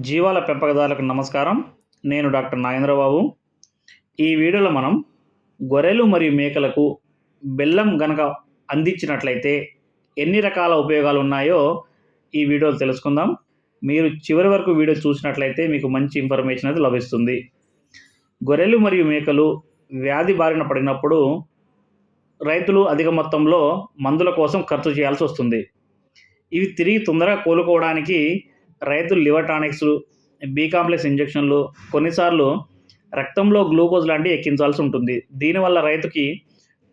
జీవాల పెంపకదారులకు నమస్కారం. నేను డాక్టర్ నాగేంద్రబాబు. ఈ వీడియోలో మనం గొర్రెలు మరియు మేకలకు బెల్లం గనక అందించినట్లయితే ఎన్ని రకాల ఉపయోగాలు ఉన్నాయో ఈ వీడియోలో తెలుసుకుందాం. మీరు చివరి వరకు వీడియో చూసినట్లయితే మీకు మంచి ఇన్ఫర్మేషన్ అది లభిస్తుంది. గొర్రెలు మరియు మేకలు వ్యాధి బారిన పడినప్పుడు రైతులు అధిక మొత్తంలో మందుల కోసం ఖర్చు చేయాల్సి వస్తుంది. ఇవి తిరిగి తొందరగా కోలుకోవడానికి రైతులు లివర్ టానిక్స్ బీ కాంప్లెక్స్ ఇంజెక్షన్లు కొన్నిసార్లు రక్తంలో గ్లూకోజ్ లాంటివి ఎక్కించాల్సి ఉంటుంది. దీనివల్ల రైతుకి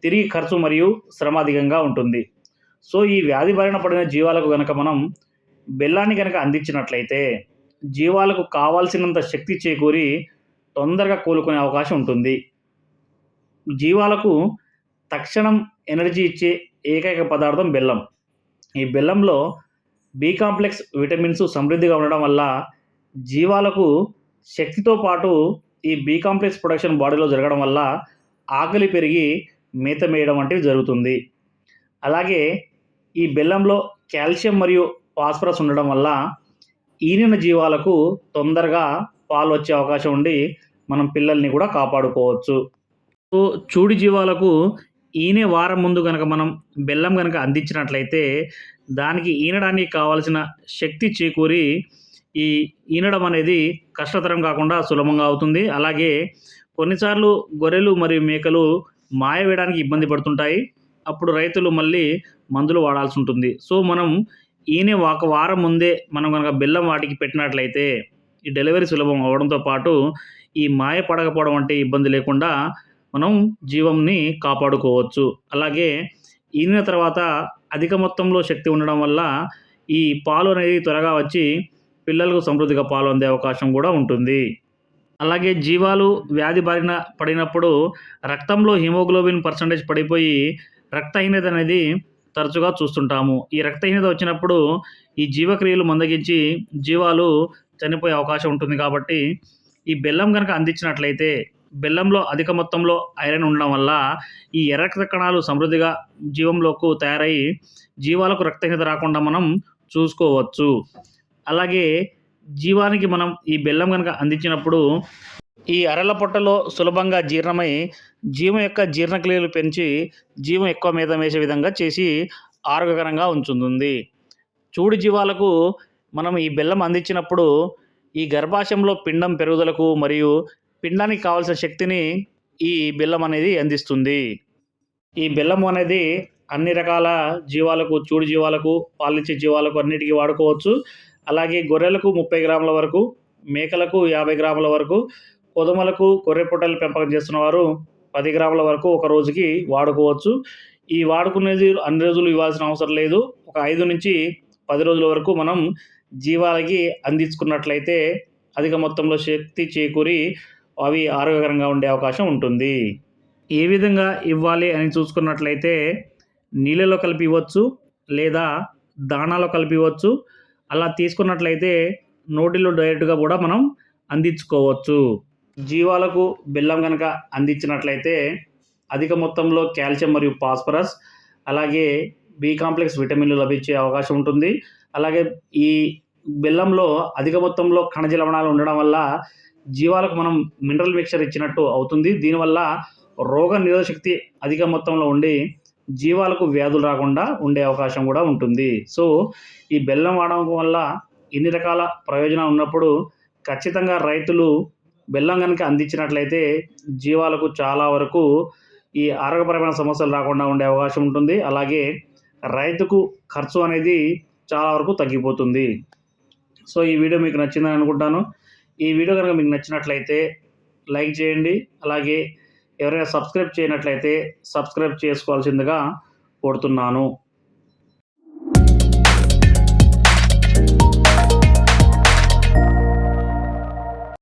తిరిగి ఖర్చు మరియు శ్రమ అధికంగా ఉంటుంది. సో ఈ వ్యాధి బారిన పడిన జీవాలకు కనుక మనం బెల్లాన్ని కనుక అందించినట్లయితే జీవాలకు కావాల్సినంత శక్తి చేకూరి తొందరగా కోలుకునే అవకాశం ఉంటుంది. జీవాలకు తక్షణం ఎనర్జీ ఇచ్చే ఏకైక పదార్థం బెల్లం. ఈ బెల్లంలో బి కాంప్లెక్స్ విటమిన్స్ సమృద్ధిగా ఉండడం వల్ల జీవాలకు శక్తితో పాటు ఈ బి కాంప్లెక్స్ ప్రొడక్షన్ బాడీలో జరగడం వల్ల ఆకలి పెరిగి మేత మేయడం వంటివి జరుగుతుంది. అలాగే ఈ బెల్లంలో కాల్షియం మరియు ఫాస్ఫరస్ ఉండడం వల్ల ఈనిన జీవాలకు తొందరగా పాలు వచ్చే అవకాశం ఉండి మనం పిల్లల్ని కూడా కాపాడుకోవచ్చు. సో చూడి జీవాలకు ఈనే వారం ముందు కనుక మనం బెల్లం కనుక అందించినట్లయితే దానికి ఈనడానికి కావాల్సిన శక్తి చేకూరి ఈ ఈనడం అనేది కష్టతరం కాకుండా సులభంగా అవుతుంది. అలాగే కొన్నిసార్లు గొర్రెలు మరియు మేకలు మాయ వేయడానికి ఇబ్బంది పడుతుంటాయి. అప్పుడు రైతులు మళ్ళీ మందులు వాడాల్సి ఉంటుంది. సో మనం ఈయన ఒక వారం ముందే మనం కనుక బెల్లం వాటికి పెట్టినట్లయితే ఈ డెలివరీ సులభం అవడంతో పాటు ఈ మాయ పడకపోవడం అంటే ఇబ్బంది లేకుండా మనం జీవంని కాపాడుకోవచ్చు. అలాగే ఈనిన తర్వాత అధిక మొత్తంలో శక్తి ఉండడం వల్ల ఈ పాలు అనేది త్వరగా వచ్చి పిల్లలకు సమృద్ధిగా పాలు అందే అవకాశం కూడా ఉంటుంది. అలాగే జీవాలు వ్యాధి బారిన పడినప్పుడు రక్తంలో హిమోగ్లోబిన్ పర్సంటేజ్ పడిపోయి రక్తహీనత అనేది తరచుగా చూస్తుంటాము. ఈ రక్తహీనత వచ్చినప్పుడు ఈ జీవక్రియలు మందగించి జీవాలు చనిపోయే అవకాశం ఉంటుంది కాబట్టి ఈ బెల్లం కనుక అందించినట్లయితే బెల్లంలో అధిక మొత్తంలో ఐరన్ ఉండడం వల్ల ఈ ఎర్ర రక్త కణాలు సమృద్ధిగా జీవంలోకి తయారై జీవాలకు రక్తహీనత రాకుండా మనం చూసుకోవచ్చు. అలాగే జీవానికి మనం ఈ బెల్లం కనుక అందించినప్పుడు ఈ అరల పొట్టలో సులభంగా జీర్ణమై జీవం యొక్క జీర్ణక్రియలు పెంచి జీవం ఎక్కువ మీద వేసే విధంగా చేసి ఆరోగ్యకరంగా ఉంచుతుంది. చూడు జీవాలకు మనం ఈ బెల్లం అందించినప్పుడు ఈ గర్భాశయంలో పిండం పెరుగుదలకు మరియు పిండానికి కావాల్సిన శక్తిని ఈ బెల్లం అనేది అందిస్తుంది. ఈ బెల్లం అనేది అన్ని రకాల జీవాలకు చూడు జీవాలకు పాలిచ్చే జీవాలకు అన్నిటికీ వాడుకోవచ్చు. అలాగే గొర్రెలకు ముప్పై గ్రాముల వరకు మేకలకు యాభై గ్రాముల వరకు కొదుమలకు గొర్రె పొట్టలు పెంపకం చేస్తున్న వారు పది గ్రాముల వరకు ఒక రోజుకి వాడుకోవచ్చు. ఈ వాడుకునేది అన్ని రోజులు ఇవ్వాల్సిన అవసరం లేదు. ఒక ఐదు నుంచి పది రోజుల వరకు మనం జీవాలకి అందించుకున్నట్లయితే అధిక మొత్తంలో శక్తి చేకూరి అవి ఆరోగ్యకరంగా ఉండే అవకాశం ఉంటుంది. ఏ విధంగా ఇవ్వాలి అని చూసుకున్నట్లయితే నీళ్ళలో కలిపి ఇవ్వచ్చు లేదా దానాలో కలిపి ఇవ్వచ్చు అలా తీసుకున్నట్లయితే నోటిలో డైరెక్ట్గా కూడా మనం అందించుకోవచ్చు. జీవాలకు బెల్లం కనుక అందించినట్లయితే అధిక మొత్తంలో కాల్షియం మరియు ఫాస్ఫరస్ అలాగే బి కాంప్లెక్స్ విటమిన్లు లభించే అవకాశం ఉంటుంది. అలాగే ఈ బెల్లంలో అధిక మొత్తంలో ఖనిజ లవణాలు ఉండడం వల్ల జీవాలకు మనం మినరల్ మిక్చర్ ఇచ్చినట్టు అవుతుంది. దీనివల్ల రోగ నిరోధశక్తి అధిక మొత్తంలో ఉండి జీవాలకు వ్యాధులు రాకుండా ఉండే అవకాశం కూడా ఉంటుంది. సో ఈ బెల్లం వాడడం వల్ల ఇన్ని రకాల ప్రయోజనాలు ఉన్నప్పుడు ఖచ్చితంగా రైతులు బెల్లం కనుక అందించినట్లయితే జీవాలకు చాలా వరకు ఈ ఆరోగ్యపరమైన సమస్యలు రాకుండా ఉండే అవకాశం ఉంటుంది. అలాగే రైతుకు ఖర్చు అనేది చాలా వరకు తగ్గిపోతుంది. సో ఈ వీడియో మీకు నచ్చిందని అనుకుంటాను. ఈ వీడియో కనుక మీకు నచ్చినట్లయితే లైక్ చేయండి. అలాగే ఎవరైనా సబ్స్క్రైబ్ చేయనట్లయితే సబ్స్క్రైబ్ చేసుకోవాల్సిందిగా కోరుతున్నాను.